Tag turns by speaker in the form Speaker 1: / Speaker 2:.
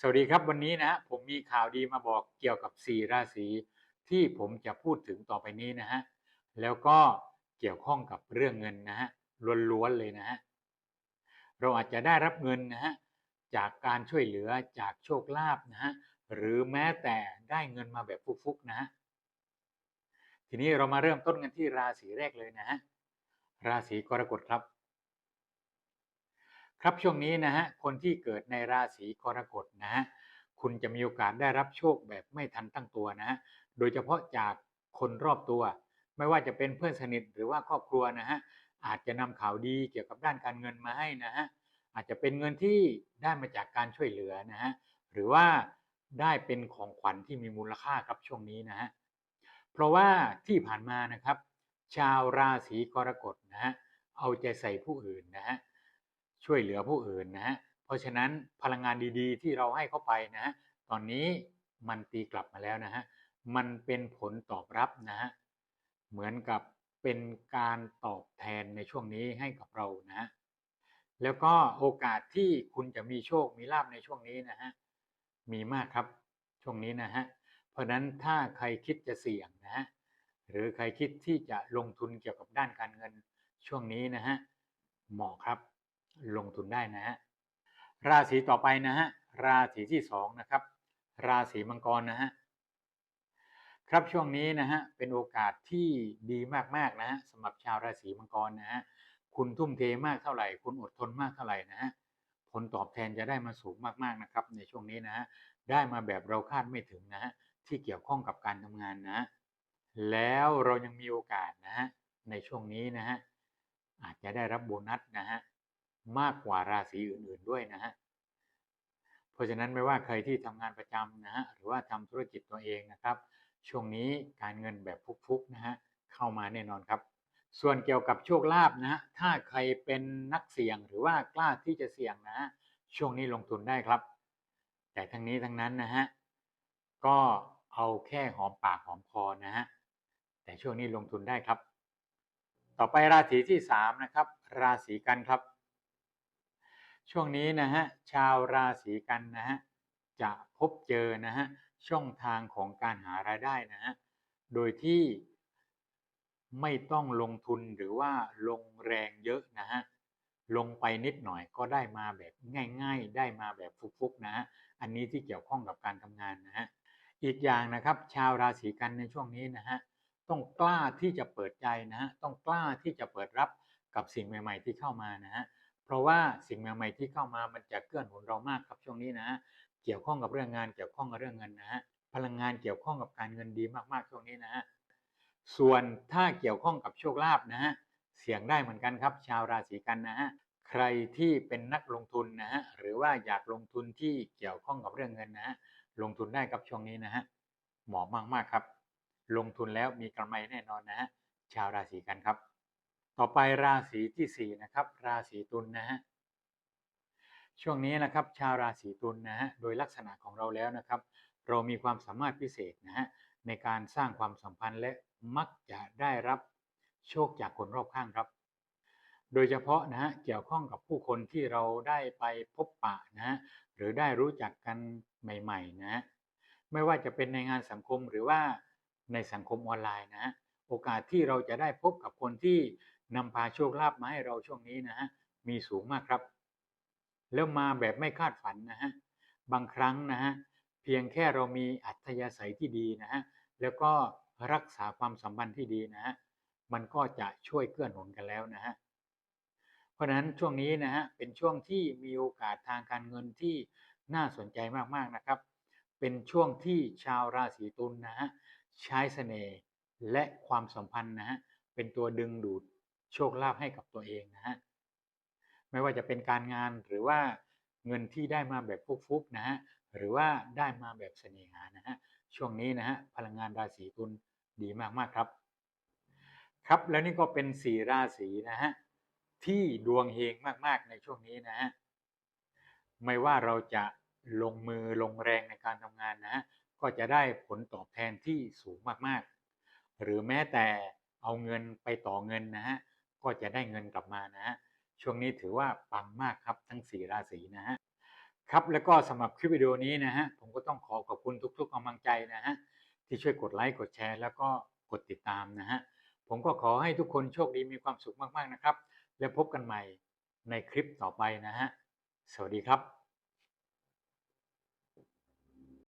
Speaker 1: สวัสดีครับวันนี้นะฮะผมมีข่าวดีมาบอกเกี่ยวกับ 4 ราศีที่ผมจะพูดถึงต่อไปนี้นะฮะแล้วก็เกี่ยวข้องกับเรื่องเงินนะฮะล้วนๆเลยนะฮะเราอาจจะได้รับเงินนะฮะจากการช่วยเหลือจากโชคลาภนะฮะหรือแม้แต่ได้เงินมาแบบฟุกๆนะฮะทีนี้เรามาเริ่มต้นกันที่ราศีแรกเลยนะฮะราศีกรกฎครับ ครับช่วงนี้นะฮะคนที่เกิดในราศีกรกฎนะฮะคุณจะมีโอกาสได้รับโชคแบบไม่ทันตั้งตัวนะฮะโดยเฉพาะจากคนรอบตัว ไม่ว่าจะเป็นเพื่อนสนิทหรือว่าครอบครัวนะฮะอาจจะนำข่าวดีเกี่ยวกับด้านการเงินมาให้นะฮะอาจจะเป็นเงินที่ได้มาจากการช่วยเหลือนะฮะหรือว่าได้เป็นของขวัญที่มีมูลค่าครับช่วงนี้นะฮะเพราะว่าที่ผ่านมานะครับ ชาวราศีกรกฎนะฮะเอาใจใส่ผู้อื่นนะฮะ ช่วยเหลือผู้อื่นนะฮะเพราะฉะนั้นพลังงานดีๆ ที่เราให้เข้าไปนะฮะตอนนี้มันตีกลับมาแล้วนะฮะมันเป็นผลตอบรับนะฮะเหมือนกับเป็นการตอบแทนในช่วงนี้ให้กับเรานะฮะแล้วก็โอกาสที่คุณจะมีโชคมีลาภในช่วงนี้นะฮะมีมากครับช่วงนี้นะฮะเพราะนั้นถ้าใครคิดจะเสี่ยงนะฮะหรือใครคิดที่จะลงทุนเกี่ยวกับด้านการเงินช่วงนี้นะฮะเหมาะครับ ลงทุนได้นะฮะราศีต่อไปนะฮะราศีที่สองนะครับ ราศีมังกรนะฮะครับช่วงนี้นะฮะเป็นโอกาสที่ดีมากๆนะฮะสำหรับชาวราศีมังกรนะฮะคุณทุ่มเทมากเท่าไหร่ คุณอดทนมากเท่าไหร่นะฮะผลตอบแทนจะได้มาสูงมากๆนะครับ ในช่วงนี้นะฮะได้มาแบบเราคาดไม่ถึงนะฮะที่เกี่ยวข้องกับการทำงานนะฮะแล้วเรายังมีโอกาสนะฮะในช่วงนี้นะฮะอาจจะได้รับโบนัสนะฮะ มากกว่าราศีอื่นๆด้วยนะฮะเพราะฉะนั้นไม่ว่าใครที่ทำงานประจำนะฮะหรือว่าทำธุรกิจตัวเองนะครับ ช่วงนี้การเงินแบบฟุกๆนะฮะเข้ามาแน่นอนครับ ส่วนเกี่ยวกับโชคลาภนะฮะถ้าใครเป็นนักเสี่ยงหรือว่ากล้าที่จะเสี่ยงนะฮะช่วงนี้ลงทุนได้ครับ แต่ทั้งนี้ทั้งนั้นนะฮะก็เอาแค่หอมปากหอมคอนะฮะแต่ช่วงนี้ลงทุนได้ครับ ต่อไปราศีที่สามนะครับราศีกันครับ ช่วงนี้นะฮะชาวราศีกันนะฮะจะพบเจอนะฮะช่องทางของการหารายได้นะฮะโดยที่ไม่ต้องลงทุนหรือว่าลงแรงเยอะนะฮะลงไปนิดหน่อยก็ได้มาแบบง่าย ๆ ได้มาแบบฟุกๆนะฮะอันนี้ที่เกี่ยวข้องกับการทำงานนะฮะอีกอย่างนะครับชาวราศีกันในช่วงนี้นะฮะต้องกล้าที่จะเปิดใจนะฮะต้องกล้าที่จะเปิดรับกับสิ่งใหม่ ๆ ที่เข้ามานะฮะ เพราะว่าสิ่งใหม่ๆที่เข้ามามันจะเกื้อหนุนเรามากครับช่วงนี้นะฮะเกี่ยวข้องกับเรื่องงานเกี่ยวข้องกับเรื่องเงินนะฮะพลังงานเกี่ยวข้องกับการเงินดีมากๆช่วงนี้นะฮะส่วนถ้าเกี่ยวข้องกับโชคลาภนะฮะเสี่ยงได้เหมือนกันครับ ชาวราศีกันนะฮะใครที่เป็นนักลงทุนนะฮะหรือว่าอยากลงทุนที่เกี่ยวข้องกับเรื่องเงินนะฮะลงทุนได้ครับช่วงนี้นะฮะเหมาะมากๆครับ ลงทุนแล้วมีกำไรแน่นอนนะฮะชาวราศีกันครับ ต่อไปราศีที่สี่นะครับ ราศีตุลนะฮะช่วงนี้นะครับ ชาวราศีตุลนะฮะโดยลักษณะของเราแล้วนะครับ เรามีความสามารถพิเศษนะฮะในการสร้างความสัมพันธ์และมักจะได้รับโชคจากคนรอบข้างครับ โดยเฉพาะนะฮะเกี่ยวข้องกับผู้คนที่เราได้ไปพบปะนะฮะหรือได้รู้จักกันใหม่ๆนะฮะไม่ว่าจะเป็นในงานสังคมหรือว่าในสังคมออนไลน์นะฮะโอกาสที่เราจะได้พบกับคนที่ นำพาโชคลาภมาให้เราช่วงนี้นะฮะมีสูงมากครับ แล้วมาแบบไม่คาดฝันนะฮะบางครั้งนะฮะเพียงแค่เรามีอัธยาศัยที่ดีนะฮะแล้วก็รักษาความสัมพันธ์ที่ดีนะฮะมันก็จะช่วยเกื้อหนุนกันแล้วนะฮะเพราะฉะนั้นช่วงนี้นะฮะเป็นช่วงที่มีโอกาสทางการเงินที่น่าสนใจมากๆนะครับ เป็นช่วงที่ชาวราศีตุลนะฮะใช้เสน่ห์และความสัมพันธ์นะฮะเป็นตัวดึงดูด โชคลาภให้กับตัวเองนะฮะไม่ว่าจะเป็นการงานหรือว่าเงินที่ได้มาแบบฟุกๆนะฮะหรือว่าได้มาแบบเสน่หานะฮะช่วงนี้นะฮะพลังงานราศีตุลดีมากๆครับ ครับแล้วนี่ก็เป็นสี่ราศีนะฮะที่ดวงเฮงมากๆในช่วงนี้นะฮะไม่ว่าเราจะลงมือลงแรงในการทำงานนะฮะก็จะได้ผลตอบแทนที่สูงมากๆ หรือแม้แต่เอาเงินไปต่อเงินนะฮะ ก็จะได้เงินกลับมานะฮะช่วงนี้ถือว่าปังมากครับทั้งสี่ราศีนะฮะครับแล้วก็สำหรับคลิปวิดีโอนี้นะฮะผมก็ต้องขอขอบคุณทุกๆกำลังใจนะฮะที่ช่วยกดไลค์กดแชร์ แล้วก็กดติดตามนะฮะผมก็ขอให้ทุกคนโชคดีมีความสุขมากๆนะครับ แล้วพบกันใหม่ในคลิปต่อไปนะฮะสวัสดีครับ